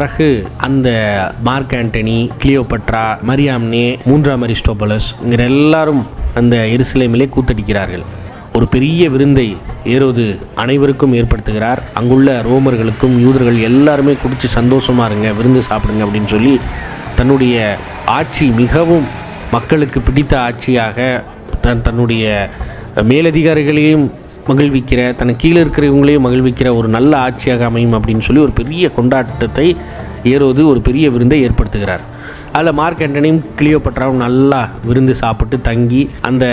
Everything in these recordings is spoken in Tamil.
பிறகு அந்த மார்க் ஆண்டனி கிளியோபட்ரா மரியாம்னே மூன்றாம் அரிஸ்டோபலஸ் இங்கிற எல்லாரும் அந்த எருசலேமிலே கூத்தடிக்கிறார்கள். ஒரு பெரிய விருந்தை ஏரோது அனைவருக்கும் ஏற்படுத்துகிறார். அங்குள்ள ரோமர்களுக்கும் யூதர்கள் எல்லாருமே குடித்து சந்தோஷமா இருங்க விருந்து சாப்பிடுங்க அப்படின்னு சொல்லி தன்னுடைய ஆட்சி மிகவும் மக்களுக்கு பிடித்த ஆட்சியாக தன் தன்னுடைய மேலதிகாரிகளையும் மகிழ்விக்கிற தன் கீழே இருக்கிறவங்களையும் மகிழ்விக்கிற ஒரு நல்ல ஆட்சியாக அமையும் அப்படின்னு சொல்லி ஒரு பெரிய கொண்டாட்டத்தை ஏரோது ஒரு பெரிய விருந்தை ஏற்படுத்துகிறார். அதில் மார்க் ஆண்டனியும் கிளியோபட்ராவும் நல்லா விருந்து சாப்பிட்டு தங்கி அந்த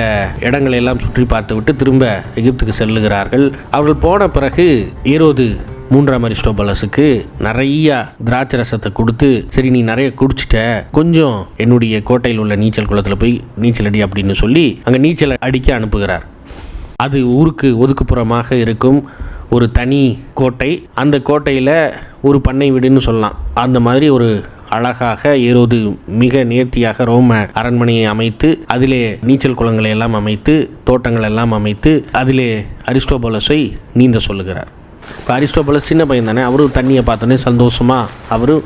இடங்களை எல்லாம் சுற்றி பார்த்து விட்டு திரும்ப எகிப்துக்கு செல்லுகிறார்கள். அவர்கள் போன பிறகு ஏரோது மூன்றாம் அரிஸ்டோபலஸுக்கு நிறைய திராட்சை ரசத்தை கொடுத்து சரி நீ நிறைய குடிச்சிட்ட கொஞ்சம் என்னுடைய கோட்டையில் உள்ள நீச்சல் குளத்தில் போய் நீச்சல் அடி அப்படின்னு சொல்லி அங்கே நீச்சல் அடிக்க அனுப்புகிறார். அது ஊருக்கு ஒதுக்குப்புறமாக இருக்கும் ஒரு தனி கோட்டை. அந்த கோட்டையில் ஒரு பண்ணை வீடுன்னு சொல்லலாம். அந்த மாதிரி ஒரு அழகாக ஏரோது மிக நேர்த்தியாக ரோம அரண்மனையை அமைத்து அதிலே நீச்சல் குளங்களை எல்லாம் அமைத்து தோட்டங்கள் எல்லாம் அமைத்து அதிலே அரிஸ்டோபோலஸை நீந்த சொல்லுகிறார். இப்போ அரிஸ்டோபலஸ் சின்ன பையன் தானே அவரும் தண்ணியை பார்த்தோன்னே சந்தோஷமாக அவரும்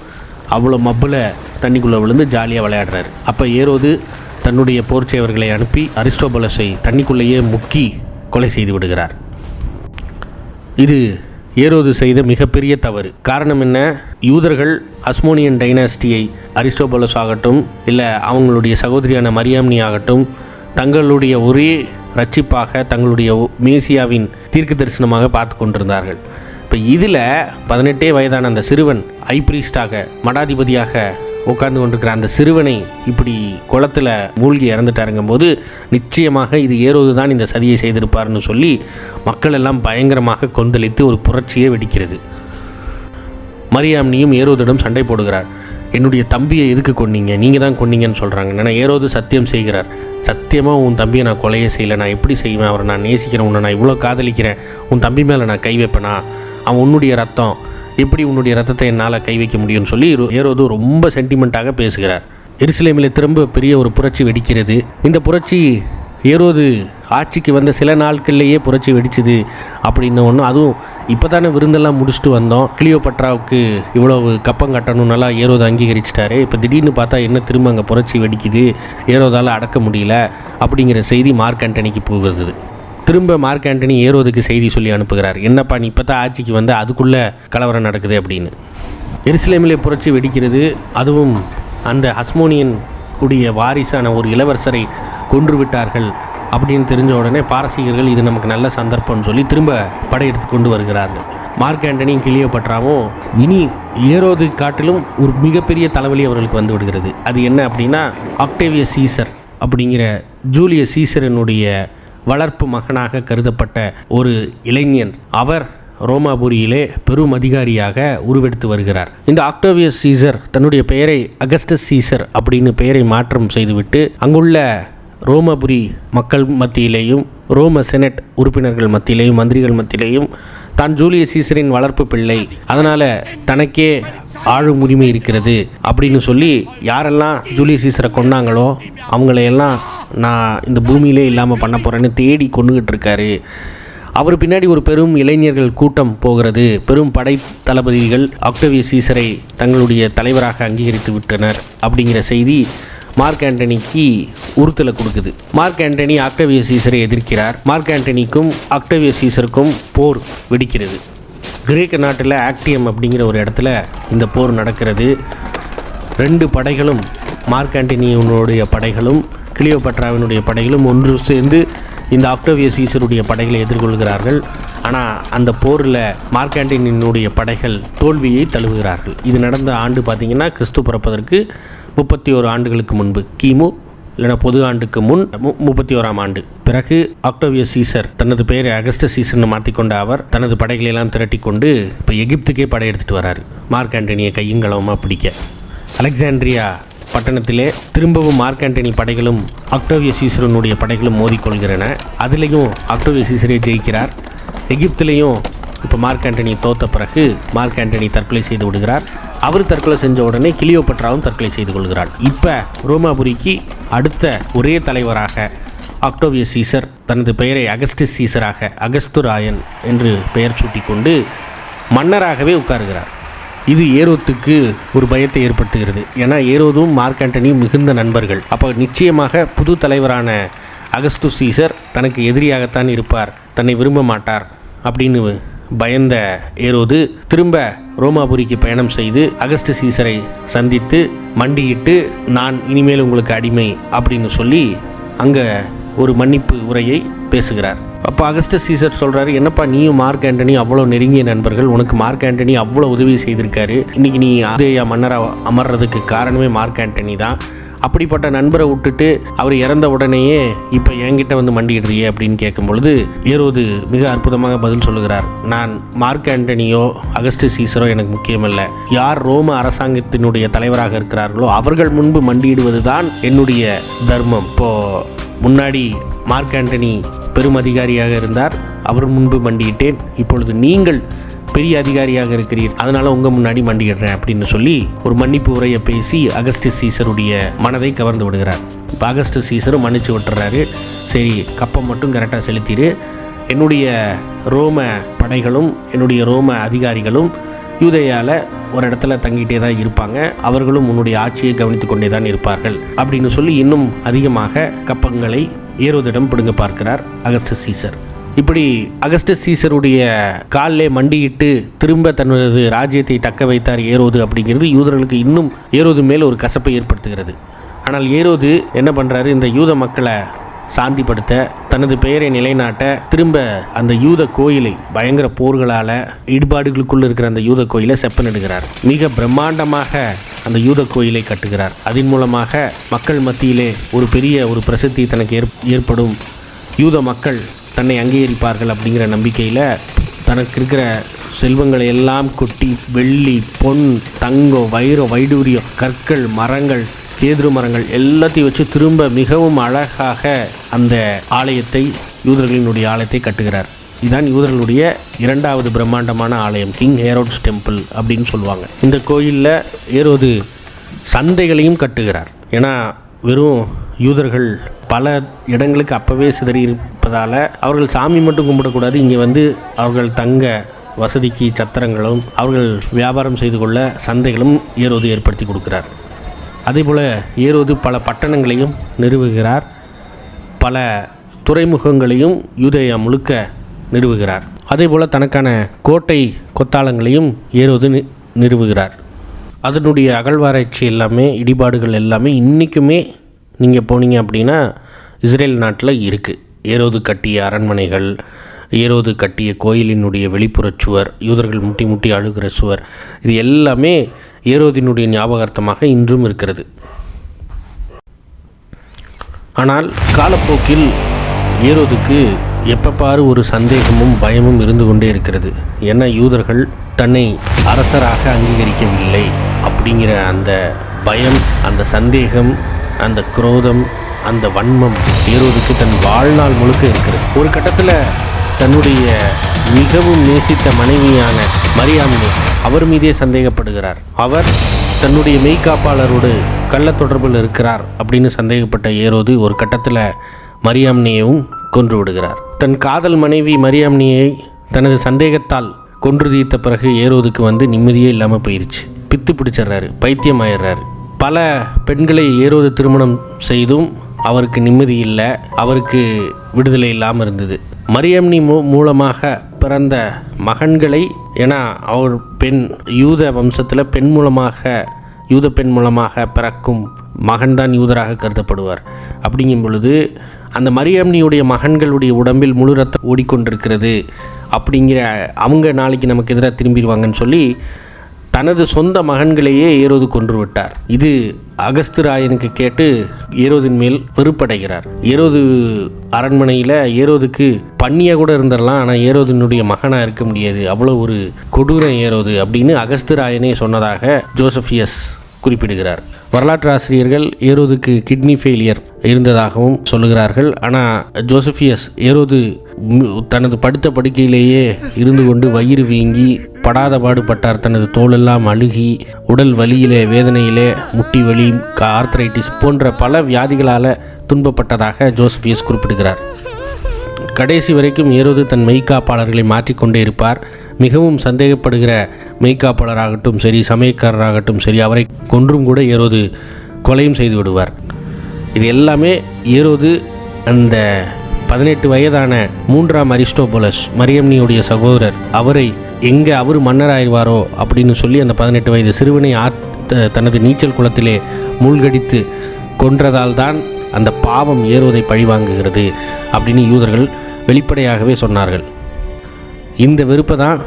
அவ்வளோ மப்பில் தண்ணிக்குள்ளே விழுந்து ஜாலியாக விளையாடுறாரு. அப்போ ஏரோது தன்னுடைய போர்ச்சேவர்களை அனுப்பி அரிஸ்டோபலஸை தண்ணிக்குள்ளேயே முக்கி கொலை செய்து விடுகிறார். இது ஏரோது செய்த மிகப்பெரிய தவறு. காரணம் என்ன? யூதர்கள் அஸ்மோனியன் டைனாஸ்டியை அரிஸ்டோபலஸ் ஆகட்டும் இல்லை அவங்களுடைய சகோதரியான மரியாம்னி ஆகட்டும் தங்களுடைய ஒரே ரட்சிப்பாக தங்களுடைய ஒ- மேசியாவின் தீர்க்க தரிசனமாக பார்த்து கொண்டிருந்தார்கள். இப்போ இதில் பதினெட்டே வயதான அந்த சிறுவன் ஐப்ரீஸ்டாக மடாதிபதியாக உட்கார்ந்து கொண்டிருக்கிற அந்த சிறுவனை இப்படி குளத்தில் மூழ்கி இறந்துட்டாருங்கும் போது நிச்சயமாக இது ஏறுவது தான் இந்த சதியை செய்திருப்பார்னு சொல்லி மக்கள் எல்லாம் பயங்கரமாக கொந்தளித்து ஒரு புரட்சியே வெடிக்கிறது. மரியாம்னியும் ஏரோதிடம் சண்டை போடுகிறார். என்னுடைய தம்பியை எதுக்கு கொன்னீங்க? நீங்கள் தான் கொன்னீங்கன்னு சொல்கிறாங்க நான் ஏரோது சத்தியம் செய்கிறார். சத்தியமாக உன் தம்பியை நான் கொலையே செய்யலை. நான் எப்படி செய்வேன்? அவரை நான் நேசிக்கிறேன். உன்னை நான் இவ்வளோ காதலிக்கிறேன். உன் தம்பி மேலே நான் கை வைப்பேனா? அவன் உன்னுடைய ரத்தம். எப்படி உன்னுடைய ரத்தத்தை என்னால் கை வைக்க முடியும்னு சொல்லி ஏரோது ரொம்ப சென்டிமெண்ட்டாக பேசுகிறார். எருசலேமில் திரும்ப பெரிய ஒரு புரட்சி வெடிக்கிறது. இந்த புரட்சி ஏரோது ஆட்சிக்கு வந்த சில நாட்கள்லேயே புரட்சி வெடிச்சுது அப்படின்னு ஒன்று அதுவும் இப்போ தானே விருந்தெல்லாம் முடிச்சுட்டு வந்தோம். கிளியோபட்ராவுக்கு இவ்வளவு கப்பம் கட்டணும்னெல்லாம் ஏரோது அங்கீகரிச்சிட்டாரு. இப்போ திடீர்னு பார்த்தா என்ன திரும்ப அங்கே புரட்சி வெடிக்குது? ஏரோதால் அடக்க முடியல அப்படிங்கிற செய்தி மார்க் ஆண்டனிக்கு போகிறது திரும்ப மார்க் ஆண்டனி ஏரோதுக்கு செய்தி சொல்லி அனுப்புகிறார். என்னப்பா நீ இப்போ தான் ஆட்சிக்கு வந்து அதுக்குள்ளே கலவரம் நடக்குது அப்படின்னு. எருசலேமிலே புரட்சி வெடிக்கிறது அதுவும் அந்த ஹஸ்மோனியன் உடைய வாரிசான ஒரு இளவரசரை கொன்று விட்டார்கள் அப்படின்னு தெரிஞ்ச உடனே பாரசீகர்கள் இது நமக்கு நல்ல சந்தர்ப்பம்னு சொல்லி திரும்ப படையெடுத்து கொண்டு வருகிறார்கள். மார்க் ஆண்டனியும் கிளியோபட்ராவும் இனி ஏறோது காட்டிலும் ஒரு மிகப்பெரிய தலைவலி அவர்களுக்கு வந்து விடுகிறது. அது என்ன அப்படின்னா ஆக்டேவிய சீசர் அப்படிங்கிற ஜூலிய சீசரனுடைய வளர்ப்பு மகனாக கருதப்பட்ட ஒரு இளைஞன். அவர் ரோமாபுரியிலே பெரும் அதிகாரியாக உருவெடுத்து வருகிறார். இந்த ஆக்டோவியஸ் சீசர் தன்னுடைய பெயரை அகஸ்டஸ் சீசர் அப்படின்னு பெயரை மாற்றம் செய்துவிட்டு அங்குள்ள ரோமபுரி மக்கள் மத்தியிலேயும் ரோம செனட் உறுப்பினர்கள் மத்தியிலேயும் மந்திரிகள் மத்தியிலேயும் தான் ஜூலிய சீசரின் வளர்ப்பு பிள்ளை. அதனால் தனக்கே ஆழும் உரிமை இருக்கிறது அப்படின்னு சொல்லி யாரெல்லாம் ஜூலிய சீசரை கொன்னாங்களோ அவங்களையெல்லாம் நான் இந்த பூமியிலே இல்லாமல் பண்ண போகிறேன்னு தேடி கொண்டுகிட்டு இருக்காரு. அவர் பின்னாடி ஒரு பெரும் இளைஞர்கள் கூட்டம் போகிறது. பெரும் படை தளபதிகள் ஆக்டோவிய சீசரை தங்களுடைய தலைவராக அங்கீகரித்து விட்டனர் அப்படிங்கிற செய்தி மார்க் ஆண்டனிக்கு உறுத்தலை கொடுக்குது. மார்க் ஆண்டனி ஆக்டோவிய சீசரை எதிர்க்கிறார். மார்க் ஆண்டனிக்கும் ஆக்டோவிய சீசருக்கும் போர் வெடிக்கிறது. கிரேக்க நாட்டில் ஆக்டியம் அப்படிங்கிற ஒரு இடத்துல இந்த போர் நடக்கிறது. ரெண்டு படைகளும் மார்க் ஆண்டனியினுடைய படைகளும் கிளியோபட்ராவினுடைய படைகளும் ஒன்று சேர்ந்து இந்த ஆக்டோவிய சீசருடைய படைகளை எதிர்கொள்கிறார்கள். ஆனால் அந்த போரில் மார்க்காண்டினுடைய படைகள் தோல்வியை தழுவுகிறார்கள். இது நடந்த ஆண்டு பார்த்திங்கன்னா கிறிஸ்து பிறப்பதற்கு முப்பத்தி ஓரு ஆண்டுகளுக்கு முன்பு. கிமு இல்லைனா பொது ஆண்டுக்கு முன் மு- முப்பத்தி ஓராம் ஆண்டு. பிறகு ஆக்டோவிய சீசர் தனது பெயரை அகஸ்ட சீசர்னு மாற்றிக்கொண்ட அவர் தனது படைகளை எல்லாம் திரட்டி கொண்டு இப்போ எகிப்துக்கே படையெடுத்துட்டு வராரு. மார்க் ஆண்டனியை கையுங்களவமாக பிடிக்க. அலெக்சாண்ட்ரியா பட்டணத்திலே திரும்பவும் மார்க்கண்டனி படைகளும் அக்டோவிய சீசரனுடைய படைகளும் மோதிக்கொள்கிறன. அதுலேயும் அக்டோவிய சீசரே ஜெயிக்கிறார். எகிப்திலையும் இப்போ மார்க் ஆண்டனி தோத்த பிறகு மார்க் ஆண்டனி தற்கொலை செய்து விடுகிறார். அவர் தற்கொலை செஞ்ச உடனே கிளியோபட்ராவும் தற்கொலை செய்து கொள்கிறார். இப்போ ரோமாபுரிக்கு அடுத்த ஒரே தலைவராக ஆக்டோவிய சீசர் தனது பெயரை அகஸ்டிஸ் சீசராக அகஸ்து ராயன் என்று பெயர் சூட்டிக்கொண்டு மன்னராகவே உட்காருகிறார். இது ஏரோத்துக்கு ஒரு பயத்தை ஏற்படுத்துகிறது. ஏன்னா ஏரோதும் மார்க் ஆண்டனியும் மிகுந்த நண்பர்கள். அப்போ நிச்சயமாக புது தலைவரான அகஸ்து சீசர் தனக்கு எதிரியாகத்தான் இருப்பார் தன்னை விரும்ப மாட்டார் அப்படின்னு பயந்த ஏரோது திரும்ப ரோமாபுரிக்கு பயணம் செய்து அகஸ்ட் சீசரை சந்தித்து மண்டியிட்டு நான் இனிமேல் உங்களுக்கு அடிமை அப்படின்னு சொல்லி அங்கே ஒரு மன்னிப்பு உரையை பேசுகிறார். அப்போ அகஸ்ட சீசர் சொல்கிறாரு என்னப்பா நீயும் மார்க் ஆண்டனி அவ்வளோ நெருங்கிய நண்பர்கள் உனக்கு மார்க் ஆண்டனி அவ்வளோ உதவி செய்திருக்காரு. இன்னைக்கு நீ ஆதேயா மன்னராக அமர்றதுக்கு காரணமே மார்க் ஆண்டனி தான். அப்படிப்பட்ட நண்பரை விட்டுட்டு அவர் இறந்த உடனேயே இப்போ என்கிட்ட வந்து மண்டிடுறியே அப்படின்னு கேட்கும் பொழுது ஏரோது மிக அற்புதமாக பதில் சொல்லுகிறார். நான் மார்க் ஆண்டனியோ அகஸ்ட் சீசரோ எனக்கு முக்கியமல்ல. யார் ரோம அரசாங்கத்தினுடைய தலைவராக இருக்கிறார்களோ அவர்கள் முன்பு மண்டியிடுவது தான் என்னுடைய தர்மம். இப்போ முன்னாடி மார்க் ஆண்டனி பெரும் அதிகாரியாக இருந்தார். அவர் முன்பு மண்டியிட்டேன். இப்பொழுது நீங்கள் பெரிய அதிகாரியாக இருக்கிறீர். அதனால உங்க முன்னாடி மண்டியிடுறேன் அப்படின்னு சொல்லி ஒரு மன்னிப்பு உரையை பேசி அகஸ்ட் சீசருடைய மனதை கவர்ந்து விடுகிறார். இப்போ அகஸ்ட் சீசரும் மன்னிச்சு விட்டுறாரு. சரி கப்பம் மட்டும் கரெக்டாக செலுத்திடு என்னுடைய ரோம படைகளும் என்னுடைய ரோம அதிகாரிகளும் யூதையால் ஒரு இடத்துல தங்கிட்டே தான் இருப்பாங்க. அவர்களும் உன்னுடைய ஆட்சியை கவனித்து கொண்டே தான் இருப்பார்கள். அப்படின்னு சொல்லி இன்னும் அதிகமாக கப்பங்களை ஏரோதிடம் பிடுங்க பார்க்கிறார் அகஸ்ட் சீசர். இப்படி அகஸ்ட் சீசருடைய காலிலே மண்டியிட்டு திரும்ப தனது ராஜ்யத்தை தக்க வைத்தார் ஏரோது அப்படிங்கிறது யூதர்களுக்கு இன்னும் ஏரோது மேல் ஒரு கசப்பை ஏற்படுத்துகிறது. ஆனால் ஏரோது என்ன பண்ணுறாரு இந்த யூத மக்களை சாந்திப்படுத்த தனது பெயரை நிலைநாட்ட திரும்ப அந்த யூத கோயிலை பயங்கர போர்களால் ஈடுபாடுகளுக்குள் இருக்கிற அந்த யூத கோயிலை செப்பனிடுகிறார். மிக பிரம்மாண்டமாக அந்த யூத கோயிலை கட்டுகிறார். அதன் மூலமாக மக்கள் மத்தியிலே ஒரு பெரிய ஒரு பிரசித்தி தனக்கு ஏற் ஏற்படும். யூத மக்கள் தன்னை அங்கீகரிப்பார்கள் அப்படிங்கிற நம்பிக்கையில் தனக்கு இருக்கிற செல்வங்களை எல்லாம் கொட்டி வெள்ளி பொன் தங்கம் வைரம் வைடூரியம் கற்கள் மரங்கள் தேதிரு மரங்கள் எல்லாத்தையும் வச்சு திரும்ப மிகவும் அழகாக அந்த ஆலயத்தை யூதர்களினுடைய ஆலயத்தை கட்டுகிறார். இதுதான் யூதர்களுடைய இரண்டாவது பிரம்மாண்டமான ஆலயம் கிங் ஹேரோட்ஸ் டெம்பிள் அப்படின்னு சொல்லுவாங்க. இந்த கோயிலில் ஏரோது சந்தைகளையும் கட்டுகிறார். ஏன்னா வெறும் யூதர்கள் பல இடங்களுக்கு அப்போவே சிதறி இருப்பதால் அவர்கள் சாமி மட்டும் கும்பிடக்கூடாது. இங்கே வந்து அவர்கள் தங்க வசதிக்கு சத்திரங்களும் அவர்கள் வியாபாரம் செய்து கொள்ள சந்தைகளும் ஏரோது ஏற்படுத்தி கொடுக்கிறார். அதேபோல் ஏரோது பல பட்டணங்களையும் நிறுவுகிறார். பல துறைமுகங்களையும் யூதேயா முழுக்க நிறுவுகிறார். அதேபோல் தனக்கான கோட்டை கொத்தாளங்களையும் ஏரோது நிறுவுகிறார். அதனுடைய அகழ்வாராய்ச்சி எல்லாமே இடிபாடுகள் எல்லாமே இன்றைக்குமே நீங்கள் போனீங்க அப்படின்னா இஸ்ரேல் நாட்டில் இருக்குது ஏரோது கட்டிய அரண்மனைகள் ஏரோது கட்டிய கோயிலினுடைய வெளிப்புறச் சுவர் யூதர்கள் முட்டி முட்டி அழுகிற சுவர் இது எல்லாமே ஏரோதினுடைய ஞாபகார்த்தமாக இன்றும் இருக்கிறது. ஆனால் காலப்போக்கில் ஏரோதுக்கு எப்போ ஒரு சந்தேகமும் பயமும் இருந்து கொண்டே இருக்கிறது. ஏன்னா யூதர்கள் தன்னை அரசராக அங்கீகரிக்கவில்லை அப்படிங்கிற அந்த பயம் அந்த சந்தேகம் அந்த குரோதம் அந்த வன்மம் ஏரோதுக்கு தன் வாழ்நாள் முழுக்க இருக்கிறது. ஒரு கட்டத்தில் தன்னுடைய மிகவும் நேசித்த மனைவியான மரியாமினி அவர் மீதே சந்தேகப்படுகிறார். அவர் தன்னுடைய மெய்காப்பாளரோடு கள்ள தொடர்பில் இருக்கிறார் அப்படின்னு சந்தேகப்பட்ட ஏரோது ஒரு கட்டத்தில் மரியாமினியையும் கொன்று விடுகிறார். தன் காதல் மனைவி மரியாமினியை தனது சந்தேகத்தால் கொன்று தீர்த்த பிறகு ஏரோதுக்கு வந்து நிம்மதியே இல்லாமல் போயிருச்சு. பித்து பிடிச்சிடுறாரு பைத்தியமாயிடுறாரு. பல பெண்களை ஏரோது திருமணம் செய்தும் அவருக்கு நிம்மதி இல்லை அவருக்கு விடுதலை இல்லாமல் இருந்தது. மரியம்னி மூ மூலமாக பிறந்த மகன்களை ஏன்னா அவர் பெண் யூத வம்சத்தில் பெண் மூலமாக யூத பெண் மூலமாக பிறக்கும் மகன்தான் யூதராக கருதப்படுவார். அப்படிங்கும் பொழுது அந்த மரியம்னியுடைய மகன்களுடைய உடம்பில் முழு ரத்தம் ஓடிக்கொண்டிருக்கிறது அப்படிங்கிற அவங்க நாளைக்கு நமக்கு எதிராக திரும்பிடுவாங்கன்னு சொல்லி தனது சொந்த மகன்களையே ஏறுவது கொன்று விட்டார். இது அகஸ்திராயனுக்கு கேட்டு ஏரோதின் மேல் வெறுப்படைகிறார். ஏரோது அரண்மனையில் ஏரோதுக்கு பண்ணியாக கூட இருந்துடலாம் ஆனால் ஏரோதினுடைய மகனாக இருக்க முடியாது. அவ்வளோ ஒரு கொடூரம் ஏரோது அப்படின்னு அகஸ்தராயனே சொன்னதாக ஜோசஃபியஸ் குறிப்பிடுகிறார். வரலாற்று ஆசிரியர்கள் ஏரோதுக்கு கிட்னி ஃபெயிலியர் இருந்ததாகவும் சொல்லுகிறார்கள். ஆனால் ஜோசபியஸ் ஏரோது தனது படுத்த படுக்கையிலேயே இருந்து கொண்டு வயிறு வீங்கி படாத பாடுபட்டார். தனது தோலெல்லாம் அழுகி உடல் வலியிலே வேதனையிலே முட்டி வலி ஆர்த்ரைட்டிஸ் போன்ற பல வியாதிகளால் துன்பப்பட்டதாக ஜோசபியஸ் குறிப்பிடுகிறார். கடைசி வரைக்கும் ஏரோது தன் மெய்க்காப்பாளர்களை மாற்றிக்கொண்டே இருப்பார். மிகவும் சந்தேகப்படுகிற மெய்காப்பாளராகட்டும் சரி சமயக்காரராகட்டும் சரி அவரை கொன்றும் கூட ஏரோது கொலையும் செய்து விடுவார். இது எல்லாமே ஏரோது அந்த பதினெட்டு வயதான மூன்றாம் அரிஸ்டோபோலஸ் மரியம்னியுடைய சகோதரர். அவரை எங்கே அவர் மன்னராயிருவாரோ அப்படின்னு சொல்லி அந்த பதினெட்டு வயது சிறுவனை ஆத் தனது நீச்சல் குளத்திலே மூழ்கடித்து கொன்றதால் தான் அந்த பாவம் ஏறுவதை பழிவாங்குகிறது அப்படின்னு யூதர்கள் வெளிப்படையாகவே சொன்னார்கள். இந்த வெறுப்பை தான்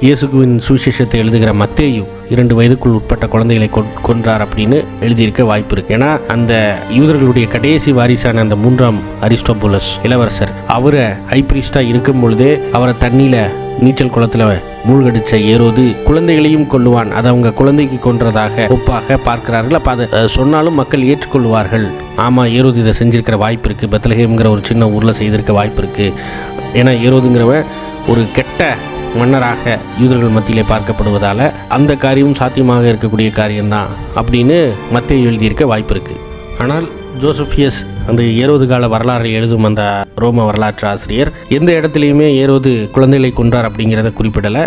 இயேசுக்குவின் சுவிசேஷத்தை எழுதுகிற மத்தேயு இரண்டு வயதுக்குள் உட்பட்ட குழந்தைகளை கொன்றார் அப்படின்னு எழுதியிருக்க வாய்ப்பு இருக்கு. ஏன்னா அந்த யூதர்களுடைய கடைசி வாரிசான அந்த மூன்றாம் அரிஸ்டோபுலஸ் இளவரசர் அவரை ஹைப்ரிஸ்டா இருக்கும் பொழுதே அவரை தண்ணியில நீச்சல் குளத்துல மூழ்கடிச்ச ஏரோது குழந்தைகளையும் கொள்ளுவான் அதை அவங்க குழந்தைக்கு கொன்றதாக ஒப்பாக பார்க்கிறார்கள். அப்போ அதை சொன்னாலும் மக்கள் ஏற்றுக்கொள்வார்கள். ஆமாம் ஏரோது இதை செஞ்சிருக்கிற வாய்ப்பு இருக்குது பெத்லஹேம்ங்கிற ஒரு சின்ன ஊரில் செய்திருக்க வாய்ப்பு இருக்குது ஏன்னா ஏரோதுங்கிறவன் ஒரு கெட்ட மன்னராக யூதர்கள் மத்தியிலே பார்க்கப்படுவதால் அந்த காரியமும் சாத்தியமாக இருக்கக்கூடிய காரியம்தான் அப்படின்னு மத்திய எழுதியிருக்க வாய்ப்பு இருக்குது ஆனால் ஜோசஃபியஸ் அந்த ஏரோது கால வரலாறை எழுதும் அந்த ரோம வரலாற்று ஆசிரியர். எந்த இடத்துலையுமே ஏரோது குழந்தைகளை கொன்றார் அப்படிங்கிறத குறிப்பிடலை.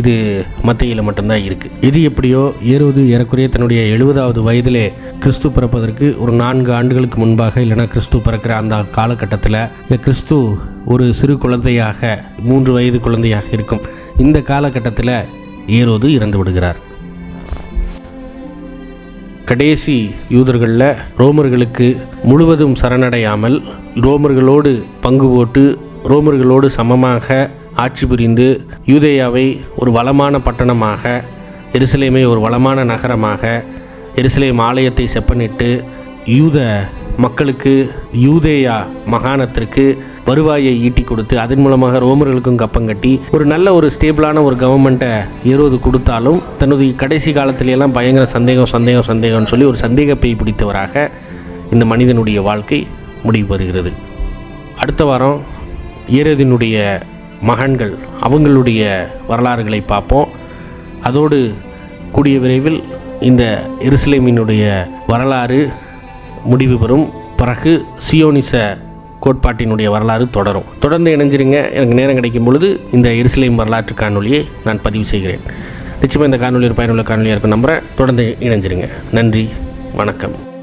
இது மத்தியில் மட்டும்தான் இருக்குது இது எப்படியோ ஏரோது ஏறக்குறைய தன்னுடைய எழுபதாவது வயதிலே கிறிஸ்து பிறப்பதற்கு ஒரு நான்கு ஆண்டுகளுக்கு முன்பாக இல்லைன்னா கிறிஸ்து பிறக்கிற அந்த காலகட்டத்தில் இல்லை கிறிஸ்து ஒரு சிறு குழந்தையாக மூன்று வயது குழந்தையாக இருக்கும். இந்த காலகட்டத்தில் ஏரோது இறந்து விடுகிறார். கடைசி யூதர்களில் ரோமர்களுக்கு முழுவதும் சரணடையாமல் ரோமர்களோடு பங்கு போட்டு ரோமர்களோடு சமமாக ஆட்சி புரிந்து யூதேயாவை ஒரு வளமான பட்டணமாக எருசலேமை ஒரு வளமான நகரமாக எருசலேம் ஆலயத்தை செப்பனிட்டு யூத மக்களுக்கு யூதேயா மகாணத்திற்கு வருவாயை ஈட்டி கொடுத்து அதன் மூலமாக ரோமர்களுக்கும் கப்பம் கட்டி ஒரு நல்ல ஒரு ஸ்டேபிளான ஒரு கவர்மெண்ட்டை ஏறுவது கொடுத்தாலும் தனது கடைசி காலத்திலெல்லாம் பயங்கர சந்தேகம் சந்தேகம் சந்தேகம்னு சொல்லி ஒரு சந்தேக பேய் பிடித்தவராக இந்த மனிதனுடைய வாழ்க்கை முடிவு பெறுகிறது அடுத்த வாரம் ஈரதினுடைய மகன்கள் அவங்களுடைய வரலாறுகளை பார்ப்போம். அதோடு கூடிய விரைவில் இந்த எருசலேமினுடைய வரலாறு முடிவு பெறும். பிறகு சியோனிச கோட்பாட்டினுடைய வரலாறு தொடரும். தொடர்ந்து இணைஞ்சிருங்க. எனக்கு நேரம் கிடைக்கும் பொழுது இந்த எருசலேம் வரலாற்று காணொலியை நான் பதிவு செய்கிறேன். நிச்சயமாக இந்த காணொலி ஒரு பயனுள்ள காணொலியாக இருக்கும் நம்புகிறேன் தொடர்ந்து இணைஞ்சிருங்க. நன்றி. வணக்கம்.